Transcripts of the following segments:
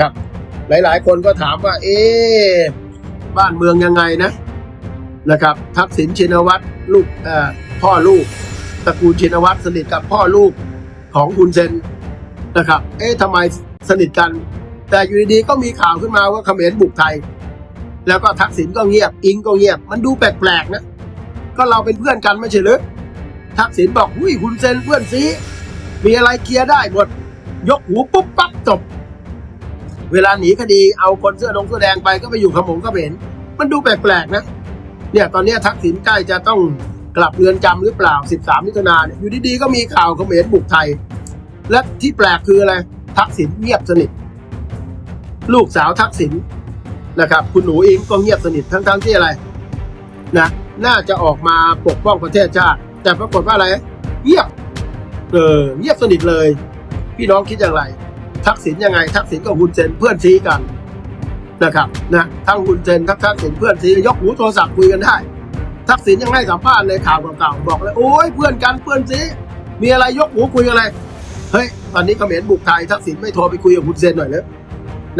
ครับ หลายๆ คนก็ถามว่า เอ๊บ้านเมืองยังไงนะนะครับ ทักษิณชินวัตรลูกพ่อลูกตระกูลชินวัตรสนิทกับพ่อลูกของคุณเซนนะครับ เอ๊ะทำไมสนิทกัน แต่อยู่ดีๆก็มีข่าวขึ้นมาว่าเขมรบุกไทย แล้วก็ทักษิณก็เงียบ อิงก็เงียบ มันดูแปลกๆนะ ก็เราเป็นเพื่อนกันไม่ใช่หรือทักษิณบอกหุ้ยคุณเซนเพื่อนซีมีอะไรเคลียร์ได้หมด ยกหูปุ๊บปั๊บจบ เวลาหนีคดีเอาคนเสื้อดงเสื้อแดงไปก็ไปอยู่ขมงเขมรมันดูแปลกๆนะ เนี่ยตอนนี้ทักษิณใกล้จะต้องกลับเรือนจำหรือเปล่า 13มิถุนาเนี่ยอยู่ดีๆก็มีข่าวเขมรบุกไทย และที่แปลกคืออะไร ทักษิณเงียบสนิท ลูกสาวทักษิณนะครับ คุณหนูอิงก็เงียบสนิททั้งๆที่อะไรนะน่าจะออกมาปกป้องประเทศชาติ แต่ปรากฏว่าอะไร เงียบ เออเงียบสนิทเลย พี่น้องคิดอย่างไร ทักษิณยังไง ทักษิณกับฮุนเซนเพื่อนซีกันนะครับนะทั้งฮุนเซนทั้งทักษิณเพื่อนซียกหูโทรศัพท์คุยกันได้ ทักษิณยังให้สัมภาษณ์ในข่าวเก่าๆบอกเลยโอ้ยเพื่อนกันเพื่อนซีมีอะไรยกหูคุยกันอะไรเฮ้ยตอนนี้เขมรบุกไทยทักษิณไม่โทรไปคุยกับฮุนเซนหน่อยเลย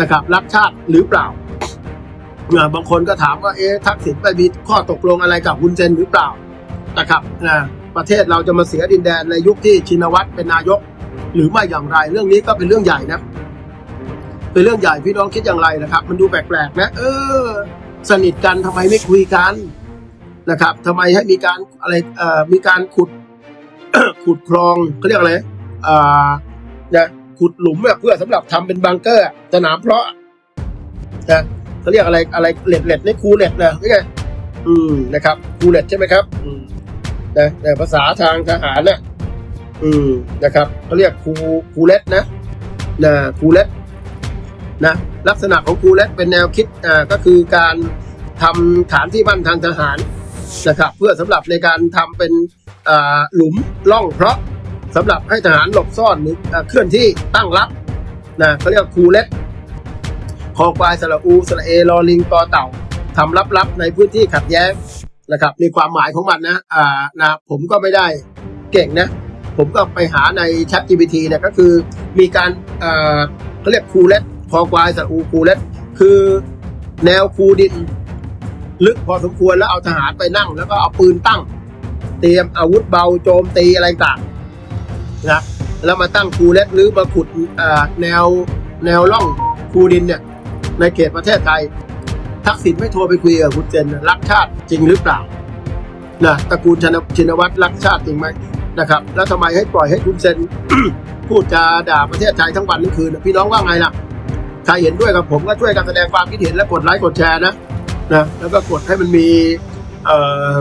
นะครับรักชาติหรือเปล่าอ่าบางคนก็ถามว่าเอ๊ะทักษิณไปมีข้อตกลงอะไรกับฮุนเซนหรือเปล่านะครับอ่าประเทศเราจะมาเสียดินแดนในยุคที่ชินวัตรเป็นนายก หรือไม่อย่างไรเรื่องนี้ก็เป็นเรื่องใหญ่นะเป็นเรื่องใหญ่พี่น้องคิดอย่างไรนะครับ มันดูแปลกๆนะเออ สนิทกันทำไมไม่คุยกันนะครับทำไมให้มีการอะไรเอ่อมีการขุดขุดคลองเขาเรียกอะไรอ่านะขุดหลุมเพื่อสำหรับทำเป็นบังเกอร์สนามเพาะนะเขาเรียกอะไรอะไรเหล็ดเหล็ดในคูเหล็ดนะนี่ไงอืมนะครับคูเหล็ดใช่ไหมครับอืมนะแต่ภาษาทางทหารน่ะ อืมนะครับเขาเรียกคูคูเลตนะนะคูเลตนะลักษณะของคูเลตเป็นแนวคิดอ่าก็คือการทำฐานที่มั่นทางทหารนะครับเพื่อสำหรับในการทำเป็นอ่าหลุมล่องเพราะสำหรับให้ทหารหลบซ่อนหรือเคลื่อนที่ตั้งรับนะเขาเรียกคูเลตคอควายสระอูสระเอลอลิงตอเต่าทำลับๆในพื้นที่ขัดแย้งนะครับในความหมายของมันนะอ่านะผมก็ไม่ได้เก่งนะ ผมก็ไปหาใน Chat GPT เนี่ยก็คือมีการเขาเรียกคูเลตคอควายสระอูคูเลตคือแนวคูดิน ลึกพอสมควรแล้วเอาทหารไปนั่ง แล้วก็เอาปืนตั้ง เตรียมอาวุธเบาโจมตีอะไรต่างนะแล้วมาตั้งคูเลตหรือมาขุดแนวแนวล่องคูดินเนี่ยในเขตประเทศไทย ทักษิณไม่โทรไปคุยกับคุณเจนรักชาติจริงหรือเปล่านะตระกูลชินวัตรรักชาติจริงไหม นะครับ แล้วทำไมให้ปล่อยให้คุณเซนพูดจาด่าประเทศไทยทั้งวันทั้งคืนพี่น้องว่าไงล่ะใครเห็นด้วยกับผมก็ช่วยกันแสดงความคิดเห็นและกดไลค์กดแชร์นะนะแล้วก็กดให้มันมี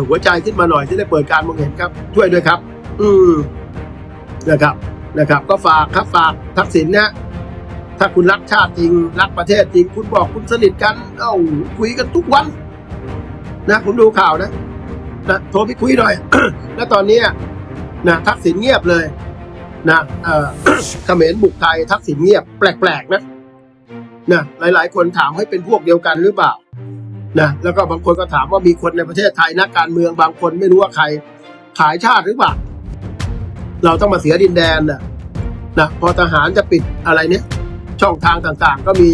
หัวใจขึ้นมาหน่อยที่ได้เปิดการมองเห็นครับ ช่วยด้วยครับ อืมนะครับนะครับ ก็ฝากครับฝากทักษิณนะถ้าคุณรักชาติจริงรักประเทศจริง คุณบอกคุณสนิทกัน เอ้าคุยกันทุกวัน นะผมดูข่าวนะนะโทรไปคุยหน่อย แล้วตอนนี้ นะทักษิณเงียบเลยนะเออเขมรบุกไทยทักษิณเงียบแปลกๆนะนะหลาย ๆ คนถามให้เป็นพวกเดียวกันหรือเปล่านะแล้วก็บางคนก็ถามว่ามีคนในประเทศไทยนักการเมืองบางคนไม่รู้ว่าใครขายชาติหรือเปล่าเราต้องมาเสียดินแดนนะนะพอทหารจะปิดอะไรเนี่ย ช่องทางต่างๆ ก็มี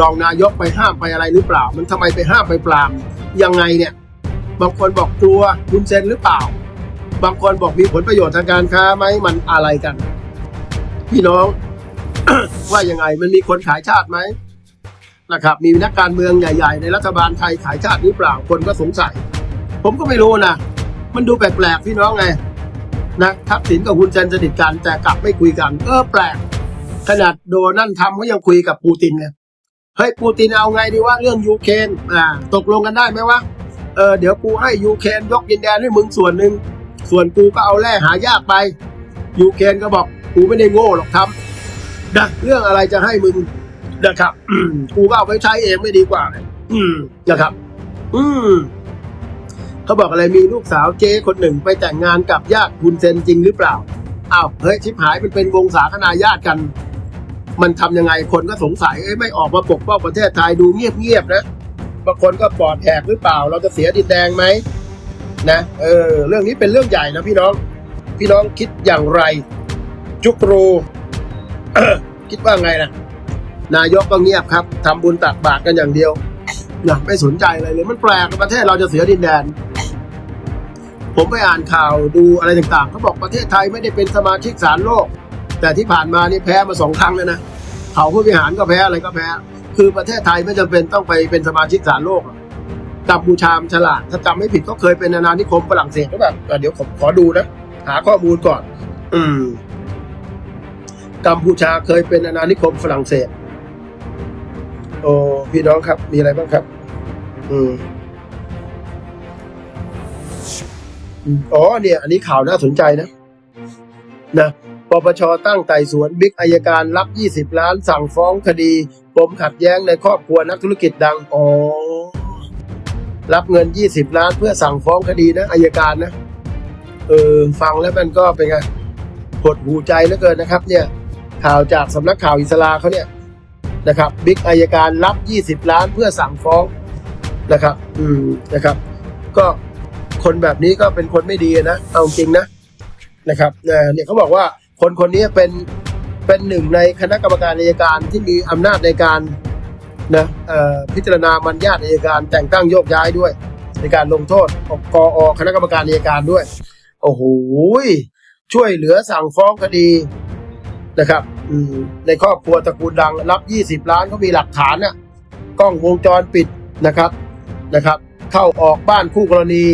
รองนายกไปห้ามไปอะไรหรือเปล่า มันทำไมไปห้ามไปปรามยังไงเนี่ย บางคนบอกกลัวคุณเซนหรือเปล่า บางคนบอกมีผลประโยชน์ทางการค้าไหมมันอะไรกัน พี่น้อง ว่ายังไงมันมีคนขายชาติไหมนะครับ มีนักการเมืองใหญ่ ๆ ในรัฐบาลไทยขายชาติหรือเปล่าคนก็สงสัย ผมก็ไม่รู้นะมันดูแปลกๆพี่น้องไงนะทักษิณกับคุณเซนสนิทกันแต่กลับไม่คุยกันเออแปลก ขนาดโดนัลด์ทรัมป์เขายังคุยกับปูตินเลยเฮ้ยปูตินเอาไงดีว่าเรื่องยูเครนอ่า ตกลงกันได้ไหมวะเออเดี๋ยวกูให้ยูเครนยกดินแดนให้มึงส่วนหนึ่ง ส่วนกูก็เอาแร่หายากไป ยูเคนก็บอกกูไม่ได้โง่หรอกทำนะเรื่องอะไรจะให้มึงนะครับกูก็เอาไปใช้เองไม่ดีกว่าเลยอืมนะครับ อืมเขาบอกอะไรมีลูกสาวเจ๊คนหนึ่งไปแต่งงานกับญาติคุณเซนจริงหรือเปล่าอ้าวเฮ้ยชิบหายมันเป็นวงศาคณาญาติกัน มันทำยังไงคนก็สงสัยเอ้ยไม่ออกมาปกป้องประเทศไทยดูเงียบๆนะบางคนก็ปอดแหกหรือเปล่า เราจะเสียดินแดงไหม นะ เออ เรื่องนี้เป็นเรื่องใหญ่นะพี่น้อง พี่น้องคิดอย่างไร จุกรู คิดว่าไงนะนายกก็เงียบครับทำบุญตักบาตรกันอย่างเดียวนะไม่สนใจอะไรเลย มันแปลกประเทศเราจะเสียดินแดน ผมไปอ่านข่าวดูอะไรต่างๆเขาบอกประเทศไทยไม่ได้เป็นสมาชิกศาลโลก แต่ที่ผ่านมานี่แพ้มาสองครั้งแล้วนะเขาผู้บริหารก็แพ้อะไรก็แพ้ คือประเทศไทยไม่จำเป็นต้องไปเป็นสมาชิกศาลโลก กัมพูชามนฉลาด ถ้าจำไม่ผิดก็เคยเป็นอาณานิคมฝรั่งเศสก็แบบเดี๋ยวผมขอดูนะ หาข้อมูลก่อน อืมกัมพูชาเคยเป็นอาณานิคมฝรั่งเศส โอ้พี่น้องครับ มีอะไรบ้างครับ อืมอืมอ๋อเนี่ย อันนี้ข่าวน่าสนใจนะ นะปปชตั้งไต่สวนบิ๊กอายการรับ 20 ล้านสั่งฟ้องคดีปมขัดแย้งในครอบครัวนักธุรกิจดัง อ๋อ รับเงิน 20 ล้านเพื่อสั่งฟ้องคดีนะอายการนะ เออฟังแล้วมันก็เป็นไงหดหูใจเหลือเกินนะครับ เนี่ยข่าวจากสำนักข่าวอิสลาเขาเนี่ยนะครับบิ๊กอายการรับ 20 ล้านเพื่อสั่งฟ้องนะครับ อืมนะครับ ก็คนแบบนี้ก็เป็นคนไม่ดีนะเอาจริงนะนะครับเอ่อเนี่ยเขาบอกว่าคนคนนี้เป็นเป็นหนึ่งในคณะกรรมการอายการที่มีอำนาจในการ นะพิจารณามันญาติอายการแต่งตั้งโยกย้ายด้วย ในการลงโทษกอคณะกรรมการอายการด้วย โอ้โหช่วยเหลือสั่งฟ้องคดีนะครับในครอบครัวตระกูลดังรับ 20 ล้านเขามีหลักฐานน่ะกล้องวงจรปิดนะครับนะครับ เข้าออกบ้านคู่กรณี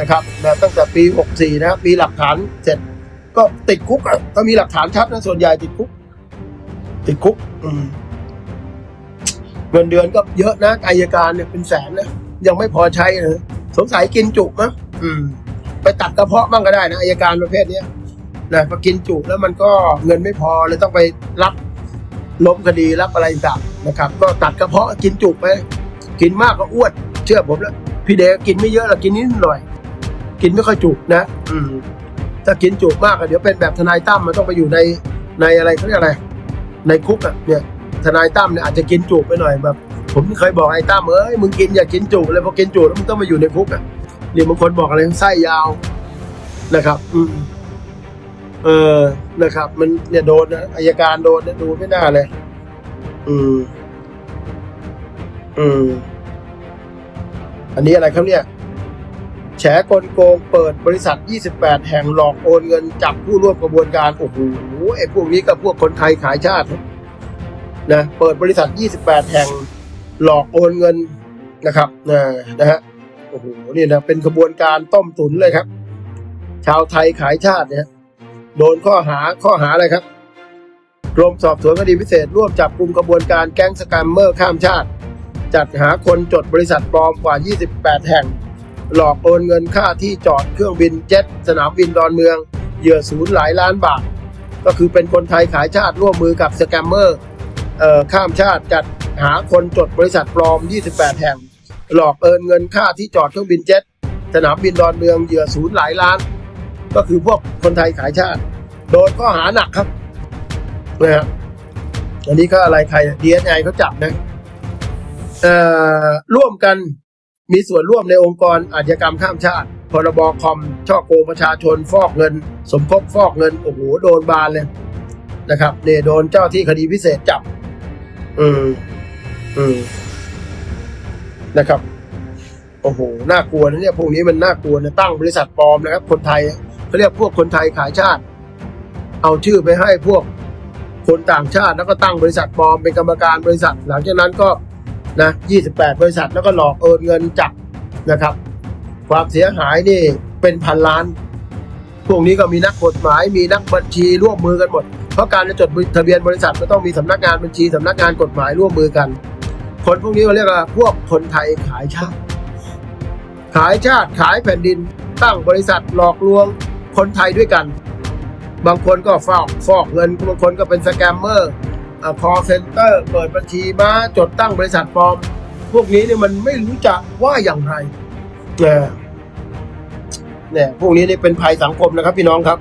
นะครับตั้งแต่ปี 64 นะครับมีหลักฐานเสร็จ ก็ติดคุกอะก็มีหลักฐานชัดนะส่วนใหญ่ติดคุก ติดคุกอืม เงินเดือนก็เยอะนะอายการเนี่ยเป็นแสนนะยังไม่พอใช้นะสงสัยกินจุกนะอืม ไปตัดกระเพาะบ้างก็ได้นะอายการประเภทเนี้ยนะพอกินจุแล้วมันก็เงินไม่พอเลยต้องไปรับล้มคดีรับอะไรต่างนะครับ ก็ตัดกระเพาะกินจุไปกินมากก็อ้วนเชื่อผมแล้วพี่เดชกินไม่เยอะหรอกกินนิดหน่อย กินไม่ค่อยจุนะ อืมถ้ากินจุมากอะเดี๋ยวเป็นแบบทนายตั้มมันต้องไปอยู่ในในอะไรเขาเรียกอะไร ในคุกอะเนี่ย ทนายตั้มเนี่ยอาจจะกินจุไปหน่อยแบบ ผมเคยบอกไอ้ตั้มเอ้ยมึงกินอย่ากินจุเลยพอกินจุแล้วมึงต้องมาอยู่ในคุกอะเนี่บางคนบอกอะไรไส้ยาวนะครับ อืมเออนะครับ มันเนี่ยโดนอายการโดนเนี่ยดูไม่น่าเลย อืม อืม อันนี้อะไรครับเนี่ย แฉกลโกงเปิดบริษัท 28 แห่งหลอกโอนเงินจับผู้ร่วมกระบวนการ โอ้โหไอ้พวกนี้กับพวกคนไทยขายชาติ นะเปิดบริษัท 28 แห่งหลอกโอนเงินนะครับนะนะฮะโอ้โหนี่นะเป็นกระบวนการต้มตุ๋นเลยครับ ชาวไทยขายชาติเนี่ยโดนข้อหาข้อหาอะไรครับกรมสอบสวนคดีพิเศษร่วมจับกลุ่มกระบวนการแก๊งสแกมเมอร์ข้ามชาติ จัดหาคนจดบริษัทปลอมกว่า 28 แห่ง หลอกโอนเงินค่าที่จอดเครื่องบินเจ็ตสนามบินดอนเมือง เหยื่อศูนย์หลายล้านบาท ก็คือเป็นคนไทยขายชาติร่วมมือกับสแกมเมอร์ ข้ามชาติจัดหาคนจดบริษัทปลอม 28 แห่ง หลอกเอินเงินค่าที่จอดเครื่องบินเจ็ต สนามบินดอนเมืองเหยื่อศูนย์หลายล้าน ก็คือพวกคนไทยขายชาติ โดนข้อหาหนักครับนะฮะอันนี้ก็อะไรใครดีเอสไอเขาจับนะเอ่อร่วมกันมีส่วนร่วมในองค์กรอาชญากรรมข้ามชาติ พรบคอม ช่อโกงประชาชน ฟอกเงิน สมคบฟอกเงิน โอ้โห โดนบานเลยนะครับเนี่ยโดนเจ้าที่คดีพิเศษจับ อืมอืมนะครับ โอ้โห น่ากลัวนะเนี่ย พวกนี้มันน่ากลัวนะ ตั้งบริษัทปลอมนะครับ คนไทยเขาเรียกพวกคนไทยขายชาติ เอาชื่อไปให้พวกคนต่างชาติ แล้วก็ตั้งบริษัทปลอมเป็นกรรมการบริษัท หลังจากนั้นก็นะ28 บริษัท แล้วก็หลอกโอนเงินจับนะครับ ความเสียหายนี่เป็นพันล้าน พวกนี้ก็มีนักกฎหมาย มีนักบัญชีร่วมมือกันหมด เพราะการจะจดทะเบียนบริษัทก็ต้องมีสำนักงานบัญชีสำนักงานกฎหมายร่วมมือกัน คนพวกนี้เขาเรียกว่าพวกคนไทยขายชาติ ขายชาติขายแผ่นดิน ตั้งบริษัทหลอกลวงคนไทยด้วยกัน บางคนก็ฟอกฟอกเงินบางคนก็เป็นสแกมเมอร์คอเซ็นเตอร์เปิดบัญชีมาจดตั้งบริษัทปลอม พวกนี้เนี่ยมันไม่รู้จะว่าอย่างไรเนี่ยเนี่ยพวกนี้นี่เป็นภัยสังคมนะครับพี่น้องครับ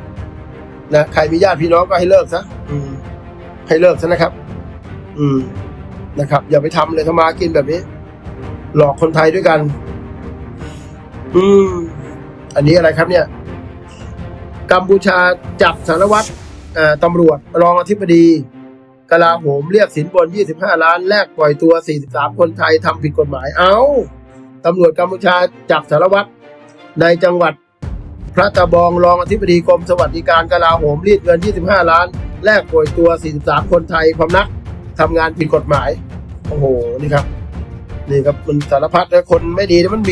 นะใครมีญาติพี่น้องก็ให้เลิกซะอืมให้เลิกซะนะครับ อืมนะครับ อย่าไปทำเลยทำมากินแบบนี้ หลอกคนไทยด้วยกัน อืม อันนี้อะไรครับ เนี่ย กัมพูชาจับสารวัตรเอ่อตำรวจ รองอธิบดีกลาโหมเรียกสินบน 25 ล้าน แลกปล่อยตัว 43 คนไทยทำผิดกฎหมาย เอาตำรวจกัมพูชาจับสารวัตรในจังหวัด พระตะบองรองอธิบดีกรมสวัสดิการกลาโหมรีดเงิน 25 ล้าน แลกปล่อยตัว 43 คนไทยพำนักทำงานผิดกฎหมาย โอ้โห นี่ครับ นี่ครับมันสารพัดนะคนไม่ดีมันมี